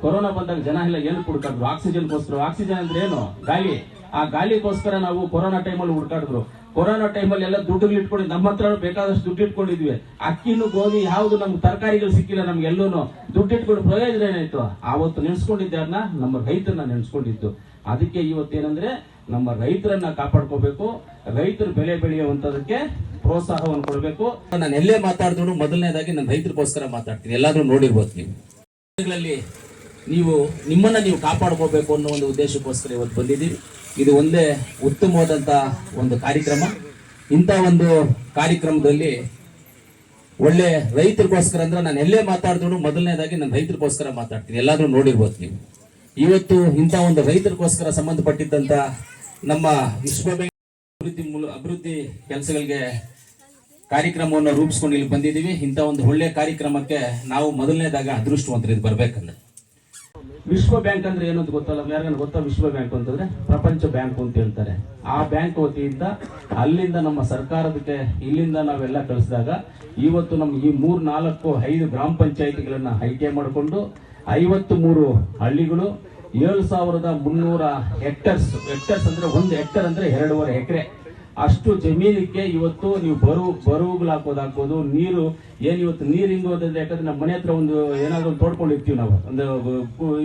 Corona ಬಂದಾಗ ಜನ ಎಲ್ಲ ಏನು ಹುಡುಕಾಡ್ರು. ಆಕ್ಸಿಜನ್ಗೋಸ್ಕರ. ಆಕ್ಸಿಜನ್ ಅಂದ್ರೆ ಏನು? ಗಾಳಿ. ಆ ಗಾಳಿಗೋಸ್ಕರ ನಾವು ಕೊರೋನಾ ಟೈಮಲ್ಲಿ ಹುಡುಕಾಡಿದ್ರು. ಕೊರೋನಾ ಟೈಮಲ್ಲಿ ಎಲ್ಲ ದುಡ್ಡುಗಳು ಇಟ್ಕೊಂಡು ನಮ್ಮ ಹತ್ರ ಬೇಕಾದಷ್ಟು ದುಡ್ಡು ಇಟ್ಕೊಂಡಿದ್ವಿ. ಅಕ್ಕಿನು ಗೋಧಿ ಯಾವ್ದು ನಮ್ಗೆ ತರಕಾರಿಗಳು ಸಿಕ್ಕಿಲ್ಲ ನಮ್ಗೆ ಎಲ್ಲೂನು. ದುಡ್ಡು ಇಟ್ಕೊಂಡು ಪ್ರಯೋಜನ ಏನಾಯ್ತು? ಆವತ್ತು ನೆನ್ಸ್ಕೊಂಡಿದ್ದಾರನ್ನ ನಮ್ಮ ರೈತರನ್ನ ನೆನ್ಸ್ಕೊಂಡಿದ್ದು. ಅದಕ್ಕೆ ಇವತ್ತೇನಂದ್ರೆ, ನಮ್ಮ ರೈತರನ್ನ ಕಾಪಾಡ್ಕೋಬೇಕು. ರೈತರು ಬೆಳೆ ಬೆಳೆಯುವಂತದಕ್ಕೆ ಪ್ರೋತ್ಸಾಹವನ್ನು ಕೊಡಬೇಕು. ನಾನು ಎಲ್ಲೇ ಮಾತಾಡಿದ್ರು ಮೊದಲನೇದಾಗಿ ನಾನು ರೈತರಿಗೋಸ್ಕರ ಮಾತಾಡ್ತೀನಿ. ಎಲ್ಲಾದ್ರೂ ನೋಡಿರ್ಬೋದು ನೀವು. ನೀವು, ನಿಮ್ಮನ್ನು ನೀವು ಕಾಪಾಡ್ಕೋಬೇಕು ಅನ್ನೋ ಒಂದು ಉದ್ದೇಶಕ್ಕೋಸ್ಕರ ಇವತ್ತು ಬಂದಿದ್ದೀವಿ ಇದು ಒಂದೇ ಉತ್ತಮವಾದಂಥ ಒಂದು ಕಾರ್ಯಕ್ರಮ. ಇಂಥ ಒಂದು ಕಾರ್ಯಕ್ರಮದಲ್ಲಿ ಒಳ್ಳೆ ರೈತರಿಗೋಸ್ಕರ ಅಂದ್ರೆ ನಾನು ಎಲ್ಲೇ ಮಾತಾಡಿದ್ರು ಮೊದಲನೇದಾಗಿ ನಾನು ರೈತರಿಗೋಸ್ಕರ ಮಾತಾಡ್ತೀನಿ. ಎಲ್ಲಾದರೂ ನೋಡಿರ್ಬೋದು ನೀವು. ಇವತ್ತು ಇಂಥ ಒಂದು ರೈತರಿಗೋಸ್ಕರ ಸಂಬಂಧಪಟ್ಟಿದ್ದಂಥ ನಮ್ಮ ವಿಶ್ವ ಬ್ಯಾಂಕ್ ಅಭಿವೃದ್ಧಿ ಮೂಲ, ಅಭಿವೃದ್ಧಿ ಕೆಲಸಗಳಿಗೆ ಕಾರ್ಯಕ್ರಮವನ್ನು ರೂಪಿಸ್ಕೊಂಡು ಇಲ್ಲಿ ಬಂದಿದ್ದೀವಿ. ಇಂಥ ಒಂದು ಒಳ್ಳೆ ಕಾರ್ಯಕ್ರಮಕ್ಕೆ ನಾವು ಮೊದಲನೇದಾಗ ಅದೃಷ್ಟವಂತರಿದ್ದು ಬರಬೇಕಂದ್ರೆ ಬರ್ಬೇಕಂದ್ರೆ. ವಿಶ್ವ ಬ್ಯಾಂಕ್ ಅಂದ್ರೆ ಏನು ಅಂತ ಗೊತ್ತಲ್ಲ? ಯಾರಿಗಾನ ಗೊತ್ತಾ? ವಿಶ್ವ ಬ್ಯಾಂಕ್ ಅಂತಂದ್ರೆ ಪ್ರಪಂಚ ಬ್ಯಾಂಕ್ ಅಂತ ಹೇಳ್ತಾರೆ. ಆ ಬ್ಯಾಂಕ್ ವತಿಯಿಂದ ಅಲ್ಲಿಂದ ನಮ್ಮ ಸರ್ಕಾರದಕ್ಕೆ ಇಲ್ಲಿಂದ ನಾವೆಲ್ಲ ಕಳಿಸಿದಾಗ ಇವತ್ತು ನಮ್ಗೆ ಈ ಮೂರ್, ನಾಲ್ಕು, ಐದು ಗ್ರಾಮ ಪಂಚಾಯಿತಿಗಳನ್ನ ಆಯ್ಕೆ ಮಾಡಿಕೊಂಡು ಐವತ್ತು ಮೂರು ಹಳ್ಳಿಗಳು ಏಳು ಸಾವಿರದ ಮುನ್ನೂರ ಹೆಕ್ಟರ್ಸ್. ಹೆಕ್ಟರ್ಸ್ ಅಂದ್ರೆ ಒಂದು ಹೆಕ್ಟರ್ ಅಂದ್ರೆ ಎರಡೂವರೆ ಎಕರೆ. ಅಷ್ಟು ಜಮೀನಿಗೆ ಇವತ್ತು ನೀವು ಬರು ಬರುಗಳು ಹಾಕೋದು ಹಾಕೋದು ನೀರು, ಏನು ಇವತ್ತು ನೀರು ಹಿಂಗೆ ಹೋದ್ರೆ ಯಾಕಂದ್ರೆ ನಮ್ಮ ಮನೆ ಹತ್ರ ಒಂದು ಏನಾದ್ರು ಒಂದು ತೋಡ್ಕೊಂಡಿರ್ತೀವಿ ನಾವು. ಒಂದು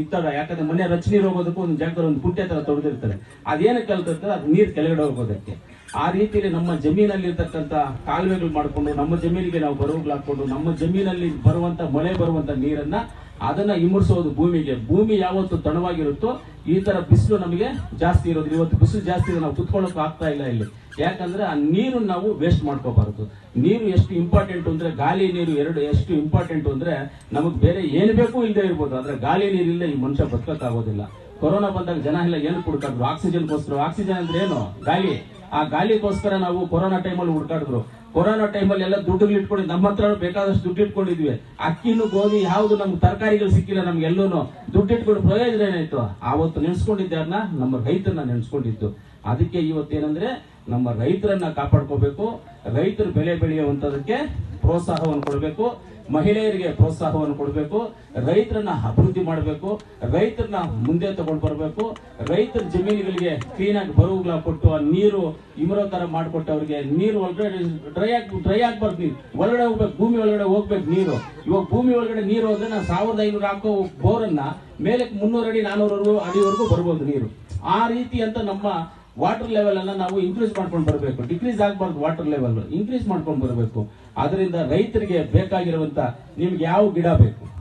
ಇತ್ತಾಗ ಯಾಕಂದ್ರೆ ಮನೆ ರಚನೆ ನೀರು ಹೋಗೋದಕ್ಕೂ ಒಂದು ಜಾಗದಲ್ಲಿ ಒಂದು ಕುಂಟೆ ತರ ತೊಡೆದಿರ್ತಾರೆ ಅದೇನಕ್ಕೆ ಕಲ್ತಿರ್ತಾರೆ ಅದು ನೀರು ಕೆಳಗಡೆ ಹೋಗೋದಕ್ಕೆ. ಆ ರೀತಿಯಲ್ಲಿ ನಮ್ಮ ಜಮೀನಲ್ಲಿ ಇರ್ತಕ್ಕಂಥ ಕಾಲುವೆಗಳು ಮಾಡಿಕೊಂಡು, ನಮ್ಮ ಜಮೀನಿಗೆ ನಾವು ಬರುವುಗಳು ಹಾಕೊಂಡು ನಮ್ಮ ಜಮೀನಲ್ಲಿ ಬರುವಂತ ಮಳೆ ಬರುವಂತ ನೀರನ್ನ ಅದನ್ನ ಇಮರ್ಸೋದು ಭೂಮಿಗೆ. ಭೂಮಿ ಯಾವತ್ತು ತಣವಾಗಿರುತ್ತೋ ಈ ತರ ಬಿಸಿಲು ನಮಗೆ ಜಾಸ್ತಿ ಇರೋದು ಇವತ್ತು ಬಿಸಿಲು ಜಾಸ್ತಿ ಇದೆ ನಾವು ಕುತ್ಕೊಳ್ಳೋಕೆ ಆಗ್ತಾ ಇಲ್ಲ ಇಲ್ಲಿ. ಯಾಕಂದ್ರೆ ಆ ನೀರು ನಾವು ವೇಸ್ಟ್ ಮಾಡ್ಕೋಬಾರದು. ನೀರು ಎಷ್ಟು ಇಂಪಾರ್ಟೆಂಟ್ ಅಂದ್ರೆ ಗಾಳಿ ನೀರು ಎರಡು ಎಷ್ಟು ಇಂಪಾರ್ಟೆಂಟ್ ಅಂದ್ರೆ ನಮಗ್ ಬೇರೆ ಏನ್ ಬೇಕು ಇಲ್ಲದೆ ಇರ್ಬೋದು. ಆದ್ರೆ ಗಾಳಿ ನೀರಿಲ್ಲ ಈ ಮನುಷ್ಯ ಬದುಕಕ್ಕಾಗೋದಿಲ್ಲ. ಕೊರೋನಾ ಬಂದಾಗ ಜನ ಎಲ್ಲ ಏನು ಹುಡುಕಾಡಿದ್ರು ಆಕ್ಸಿಜನ್ಗೋಸ್ಕರ. ಆಕ್ಸಿಜನ್ ಅಂದ್ರೆ ಏನು? ಗಾಳಿ. ಆ ಗಾಳಿಗೋಸ್ಕರ ನಾವು ಕೊರೋನಾ ಟೈಮಲ್ಲಿ ಹುಡ್ಕಾಡಿದ್ರು. ಕೊರೋನಾ ಟೈಮಲ್ಲಿ ಎಲ್ಲ ದುಡ್ಡು ಇಟ್ಕೊಂಡು ನಮ್ಮ ಹತ್ರ ಬೇಕಾದಷ್ಟು ದುಡ್ಡು ಇಟ್ಕೊಂಡಿದ್ವಿ. ಅಕ್ಕಿನೂ ಗೋಧಿ ಯಾವುದು ನಮ್ಗೆ ತರಕಾರಿಗಳು ಸಿಕ್ಕಿಲ್ಲ ನಮ್ಗೆ ಎಲ್ಲೂನು. ದುಡ್ಡು ಇಟ್ಕೊಂಡು ಪ್ರಯೋಜನ ಏನಾಯ್ತು? ಆವತ್ತು ನೆನ್ಸ್ಕೊಂಡಿದ್ದಾರನ್ನ ನಮ್ಮ ರೈತರನ್ನ ನೆನೆಸ್ಕೊಂಡಿದ್ದು. ಅದಕ್ಕೆ ಇವತ್ತೇನಂದ್ರೆ ನಮ್ಮ ರೈತರನ್ನ ಕಾಪಾಡ್ಕೋಬೇಕು. ರೈತರು ಬೆಳೆ ಬೆಳೆಯುವಂತದಕ್ಕೆ ಪ್ರೋತ್ಸಾಹವನ್ನು ಕೊಡಬೇಕು. ಮಹಿಳೆಯರಿಗೆ ಪ್ರೋತ್ಸಾಹವನ್ನು ಕೊಡಬೇಕು, ರೈತರನ್ನ ಅಭಿವೃದ್ಧಿ ಮಾಡಬೇಕು, ರೈತರನ್ನ ಮುಂದೆ ತಗೊಂಡು ಬರಬೇಕು, ರೈತರ ಜಮೀನುಗಳಿಗೆ ಕ್ಲೀನಾಗಿ ಬರುವುಗಳ ಕೊಟ್ಟು ಆ ನೀರು ಇಮರೋ ತರ ಮಾಡಿಕೊಟ್ಟು ಅವ್ರಿಗೆ ನೀರು ಒಳಗಡೆ ಡ್ರೈ ಆಗಿ ಡ್ರೈ ಆಗ್ಬಾರ್ದು ನೀರು. ಒಳಗಡೆ ಹೋಗ್ಬೇಕು, ಭೂಮಿ ಒಳಗಡೆ ಹೋಗ್ಬೇಕು ನೀರು. ಇವಾಗ ಭೂಮಿ ಒಳಗಡೆ ನೀರು ಹೋದ್ರೆ ನಾವು ಸಾವಿರದ ಐನೂರು ಹಾಕೋ ಬೋರನ್ನ ಮೇಲಕ್ಕೆ ಮುನ್ನೂರು ಅಡಿ ನಾನೂರು ಅಡಿವರೆಗೂ ಬರ್ಬೋದು ನೀರು. ಆ ರೀತಿ ಅಂತ ನಮ್ಮ ವಾಟರ್ ಲೆವೆಲ್ ಅನ್ನ ನಾವು ಇನ್ಕ್ರೀಸ್ ಮಾಡ್ಕೊಂಡು ಬರಬೇಕು. ಡಿಕ್ರೀಸ್ ಆಗಬಾರ್ದು ವಾಟರ್ ಲೆವೆಲ್ ಇನ್ಕ್ರೀಸ್ ಮಾಡ್ಕೊಂಡು ಬರಬೇಕು. ಅದರಿಂದ ರೈತರಿಗೆ ಬೇಕಾಗಿರುವಂತ ನಿಮ್ಗೆ ಯಾವ ಗಿಡ ಬೇಕು?